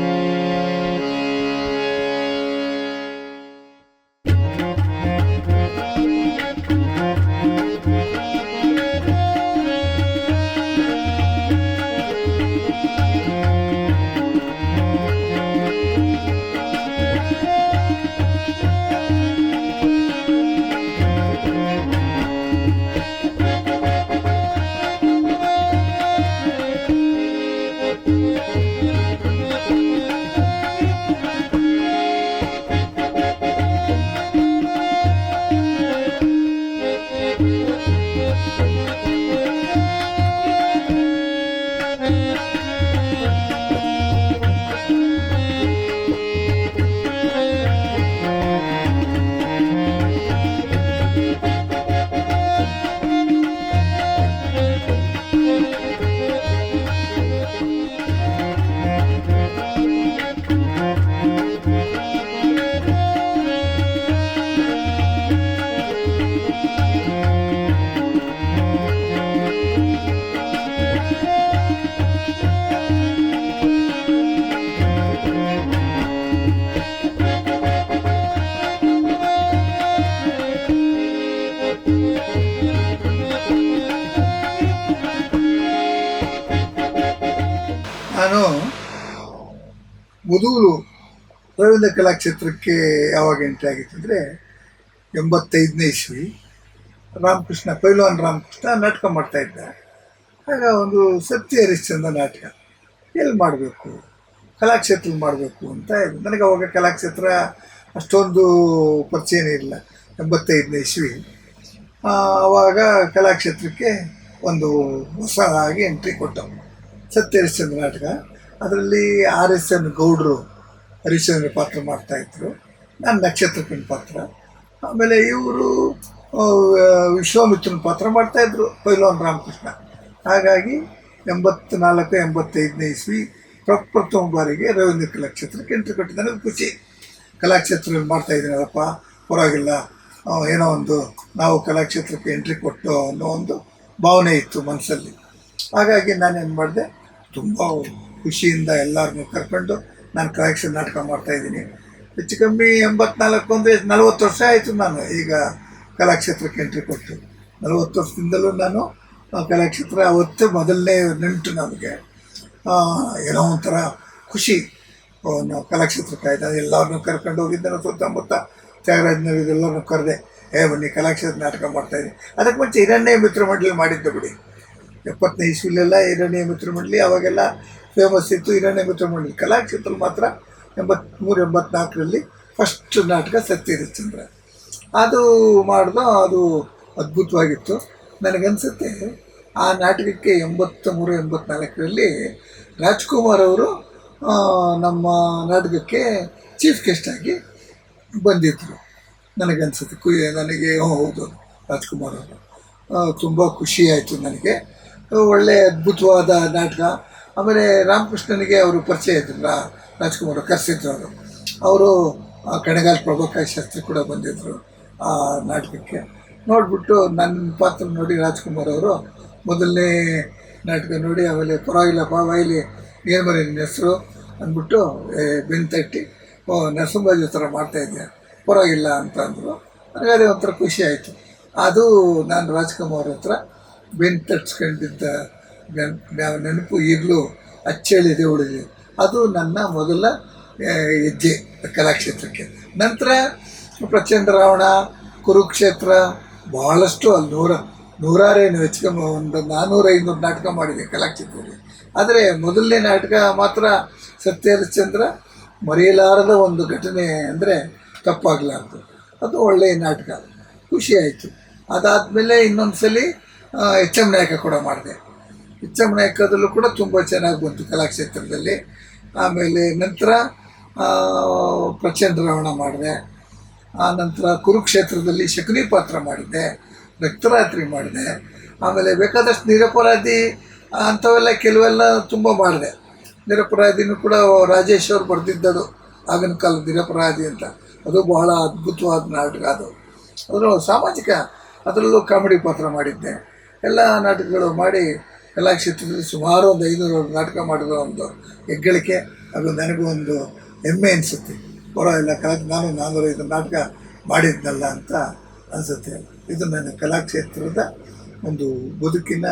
ನಾನು ಮುದೂರು ರವೀಂದ್ರ ಕಲಾಕ್ಷೇತ್ರಕ್ಕೆ ಯಾವಾಗ ಎಂಟ್ರಿ ಆಗಿತ್ತು ಅಂದರೆ ಎಂಬತ್ತೈದನೇ ಇಸ್ವಿ. ರಾಮಕೃಷ್ಣ, ಪೈಲ್ವಾನ್ ರಾಮಕೃಷ್ಣ ನಾಟಕ ಮಾಡ್ತಾ ಇದ್ದ ಆಗ ಒಂದು ಸತ್ಯ ಹರಿಶ್ಚಂದ್ರ ನಾಟಕ. ಎಲ್ಲಿ ಮಾಡಬೇಕು? ಕಲಾಕ್ಷೇತ್ರ ಮಾಡಬೇಕು ಅಂತ ನನಗೆ ಅವಾಗ ಕಲಾಕ್ಷೇತ್ರ ಅಷ್ಟೊಂದು ಪರಿಚಯನೇ ಇಲ್ಲ. ಎಂಬತ್ತೈದನೇ ಇಸ್ವಿ. ಆವಾಗ ಕಲಾಕ್ಷೇತ್ರಕ್ಕೆ ಒಂದು ಹೊಸ ಆಗಿ ಎಂಟ್ರಿ ಕೊಟ್ಟವು. ಸತ್ಯ ಹರಿಶ್ಚಂದ್ರ ನಾಟಕ. ಅದರಲ್ಲಿ ಆರ್ ಎಸ್ ಎನ್ ಗೌಡರು ಹರಿಶ್ಚಂದ್ರ ಪಾತ್ರ ಮಾಡ್ತಾಯಿದ್ರು ನಾನು ನಕ್ಷತ್ರಕ್ಕಿನ ಪಾತ್ರ. ಆಮೇಲೆ ಇವರು ವಿಶ್ವಾಮಿತ್ರನ ಪಾತ್ರ ಮಾಡ್ತಾಯಿದ್ರು ಪೈಲೋನ್ ರಾಮಕೃಷ್ಣ. ಹಾಗಾಗಿ ಎಂಬತ್ನಾಲ್ಕು, ಎಂಬತ್ತೈದನೇ ಇಸ್ವಿ ಪ್ರಪ್ರಥಮ ಬಾರಿಗೆ ರವೀಂದ್ರ ಕಲಾಕ್ಷೇತ್ರಕ್ಕೆ ಎಂಟ್ರಿ ಕೊಟ್ಟಿದ್ದೆ ನನಗೆ ಖುಷಿ. ಕಲಾಕ್ಷೇತ್ರದಲ್ಲಿ ಮಾಡ್ತಾಯಿದ್ದೀನಲ್ಲಪ್ಪ ಪರವಾಗಿಲ್ಲ. ಏನೋ ಒಂದು ನಾವು ಕಲಾಕ್ಷೇತ್ರಕ್ಕೆ ಎಂಟ್ರಿ ಕೊಟ್ಟು ಅನ್ನೋ ಒಂದು ಭಾವನೆ ಇತ್ತು ಮನಸ್ಸಲ್ಲಿ. ಹಾಗಾಗಿ ನಾನೇನು ಮಾಡಿದೆ, ತುಂಬ ಖುಷಿಯಿಂದ ಎಲ್ಲರನ್ನೂ ಕರ್ಕೊಂಡು ನಾನು ಕಲೆಕ್ಷನ್ ನಾಟಕ ಮಾಡ್ತಾಯಿದ್ದೀನಿ ಹೆಚ್ಚು ಕಮ್ಮಿ ಎಂಬತ್ನಾಲ್ಕು ಅಂದರೆ ನಲವತ್ತು ವರ್ಷ ಆಯಿತು ನಾನು ಈಗ ಕಲಾಕ್ಷೇತ್ರಕ್ಕೆ ಎಂಟ್ರಿ ಕೊಟ್ಟು. ನಲವತ್ತು ವರ್ಷದಿಂದಲೂ ನಾನು ಕಲಾಕ್ಷೇತ್ರ ಅವತ್ತು ಮೊದಲನೇ ನೆಂಟು ನನಗೆ ಏನೋ ಒಂಥರ ಖುಷಿ. ನಾವು ಕಲಾಕ್ಷೇತ್ರಕ್ಕೆ ಆಯ್ತು ಎಲ್ಲರನ್ನೂ ಕರ್ಕೊಂಡು ಹೋಗಿದ್ದೆ ನಾನು ಸುತ್ತಮುತ್ತ ತ್ಯಾಗರಾಜನವ್ರಿಗೆ ಇದೆಲ್ಲರನ್ನೂ ಕರೆದೆ, ಏ, ಬನ್ನಿ, ಕಲಾಕ್ಷೇತ್ರ ನಾಟಕ ಮಾಡ್ತಾಯಿದ್ದೆ ಅದಕ್ಕೆ ಮುಂಚೆ ಹಿರಣ್ಯ ಮಿತ್ರ ಮಂಡಳಿ ಮಾಡಿದ್ದೆ ಬಿಡಿ. ಎಪ್ಪತ್ತನೇ ಇಸ್ವಿಲೆಲ್ಲ ಹಿರಣ್ಯ ಮಿತ್ರ ಮಂಡಳಿ, ಅವಾಗೆಲ್ಲ ಫೇಮಸ್ ಇತ್ತು ಹಿರಣ್ಯ ಮಿತ್ರ ಮಂಡಳಿ ಕಲಾಕ್ಷೇತ್ರ ಮಾತ್ರ ಎಂಬತ್ತ್ಮೂರು ಎಂಬತ್ನಾಲ್ಕರಲ್ಲಿ ಫಸ್ಟ್ ನಾಟಕ ಸತ್ಯಹರಿಶ್ಚಂದ್ರ. ಅದು ಮಾಡಿದ, ಅದು ಅದ್ಭುತವಾಗಿತ್ತು. ನನಗನ್ಸುತ್ತೆ, ಆ ನಾಟಕಕ್ಕೆ ಎಂಬತ್ತ ಮೂರು ಎಂಬತ್ನಾಲ್ಕರಲ್ಲಿ ರಾಜ್ಕುಮಾರ್ ಅವರು ನಮ್ಮ ನಾಟಕಕ್ಕೆ ಚೀಫ್ ಆಗಿ ಬಂದಿದ್ದರು ನನಗನ್ಸುತ್ತೆ, ಕು, ನನಗೆ ಹೌದು, ರಾಜ್ಕುಮಾರ್ ಅವರು. ತುಂಬ ಖುಷಿ ಆಯಿತು ನನಗೆ. ಒಳ್ಳೆ ಅದ್ಭುತವಾದ ನಾಟಕ. ಆಮೇಲೆ ರಾಮಕೃಷ್ಣನಿಗೆ ಅವರು ಪರಿಚಯ ಇದ್ರು ರಾ ರಾಜ್ಕುಮಾರ್ ಕರೆಸಿದ್ರು ಅವರು. ಅವರು ಕಣಗಾಲ್ ಪ್ರಭಾಕರ್ ಶಾಸ್ತ್ರಿ ಕೂಡ ಬಂದಿದ್ದರು ಆ ನಾಟಕಕ್ಕೆ. ನೋಡಿಬಿಟ್ಟು ನನ್ನ ಪಾತ್ರ ನೋಡಿ ರಾಜ್ಕುಮಾರ್ ಅವರು ಮೊದಲನೇ ನಾಟಕ ನೋಡಿ ಆಮೇಲೆ ಪರವಾಗಿಲ್ಲ ಬಾಯಿಲಿ ಏನು ಬರೀ ನಿನ್ನ ಹೆಸರು ಅಂದ್ಬಿಟ್ಟು ಏ, ಬೆನ್ನು ತಟ್ಟಿ ಓ ನರಸಿಂಹರಾಜು ಥರ ಮಾಡ್ತಾಯಿದ್ದೆ ಪರವಾಗಿಲ್ಲ ಅಂತ ಅಂದರು. ನನಗೆ ಅದೇ ಒಂಥರ ಖುಷಿ ಆಯಿತು. ಅದು ನಾನು ರಾಜ್ಕುಮಾರ್ ಹತ್ರ ಬೆನ್ನು ತಟ್ಸ್ಕೊಂಡಿದ್ದ ನೆನಪು ಈಗಲೂ ಅಚ್ಚಳಿದೆ ಉಳಿದಿದೆ. ಅದು ನನ್ನ ಮೊದಲ ಹೆಜ್ಜೆ ಕಲಾಕ್ಷೇತ್ರಕ್ಕೆ. ನಂತರ ಪ್ರಚಂಡ ರಾವಣ, ಕುರುಕ್ಷೇತ್ರ ಭಾಳಷ್ಟು ಅಲ್ಲಿ ನೂರ ನೂರಾರೇನು ಹೆಚ್ಚಿಗೆ ಒಂದು ನಾನ್ನೂರು ಐನೂರು ನಾಟಕ ಮಾಡಿದೆ ಕಲಾಕ್ಷೇತ್ರದಲ್ಲಿ. ಆದರೆ ಮೊದಲನೇ ನಾಟಕ ಮಾತ್ರ ಸತ್ಯ ಹರಿಶ್ಚಂದ್ರ ಮರೆಯಲಾರದ ಒಂದು ಘಟನೆ ಅಂದರೆ ತಪ್ಪಾಗಲಾರ್ದು. ಅದು ಒಳ್ಳೆಯ ನಾಟಕ. ಖುಷಿ ಆಯಿತು. ಅದಾದಮೇಲೆ ಇನ್ನೊಂದು ಸಲ ಎಚ್ ಎಂ ನಾಯಕ ಕೂಡ ಮಾಡಿದೆ. ಎಂ ಕೂಡ ತುಂಬ ಚೆನ್ನಾಗಿ ಬಂತು ಕಲಾಕ್ಷೇತ್ರದಲ್ಲಿ. ಆಮೇಲೆ ನಂತರ ಪ್ರಚಂಡ ರಾವಣ ಮಾಡಿದೆ. ಆ ನಂತರ ಕುರುಕ್ಷೇತ್ರದಲ್ಲಿ ಶಕುನಿ ಪಾತ್ರ ಮಾಡಿದ್ದೆ ರಕ್ತರಾತ್ರಿ ಮಾಡಿದೆ. ಆಮೇಲೆ ಬೇಕಾದಷ್ಟು ನಿರಪರಾಧಿ ಅಂಥವೆಲ್ಲ ಕೆಲವೆಲ್ಲ ತುಂಬ ಮಾಡಿದೆ. ನಿರಪರಾಧಿನೂ ಕೂಡ ರಾಜೇಶ್ ಅವರು ಬರೆದಿದ್ದದು ಆಗಿನ ಕಾಲದ ನಿರಪರಾಧಿ ಅಂತ. ಅದು ಬಹಳ ಅದ್ಭುತವಾದ ನಾಟಕ ಅದು. ಅದರ ಸಾಮಾಜಿಕ, ಅದರಲ್ಲೂ ಕಾಮಿಡಿ ಪಾತ್ರ ಮಾಡಿದ್ದೆ. ಎಲ್ಲ ನಾಟಕಗಳು ಮಾಡಿ ಕಲಾಕ್ಷೇತ್ರದಲ್ಲಿ ಸುಮಾರು ಒಂದು ಐನೂರು ನಾಟಕ ಮಾಡಿರೋ ಒಂದು ಹೆಗ್ಗಳಿಕೆ ಅದು ನನಗೂ ಒಂದು ಹೆಮ್ಮೆ ಅನಿಸುತ್ತೆ. ಪರವಾಗಿಲ್ಲ ಕಲಾ ನಾನು ನಾನ್ನೂರೈದು ನಾಟಕ ಮಾಡಿದ್ನಲ್ಲ ಅಂತ ಅನಿಸುತ್ತೆ. ಇದು ನನ್ನ ಕಲಾಕ್ಷೇತ್ರದ ಒಂದು ಬದುಕಿನ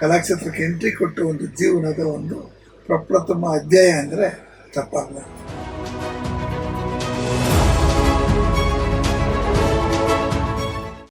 ಕಲಾಕ್ಷೇತ್ರಕ್ಕೆ ಎಂಟ್ರಿ ಕೊಟ್ಟ ಒಂದು ಜೀವನದ ಒಂದು ಪ್ರಪ್ರಥಮ ಅಧ್ಯಾಯ ಅಂದರೆ ತಪ್ಪಾಗಲ್ಲ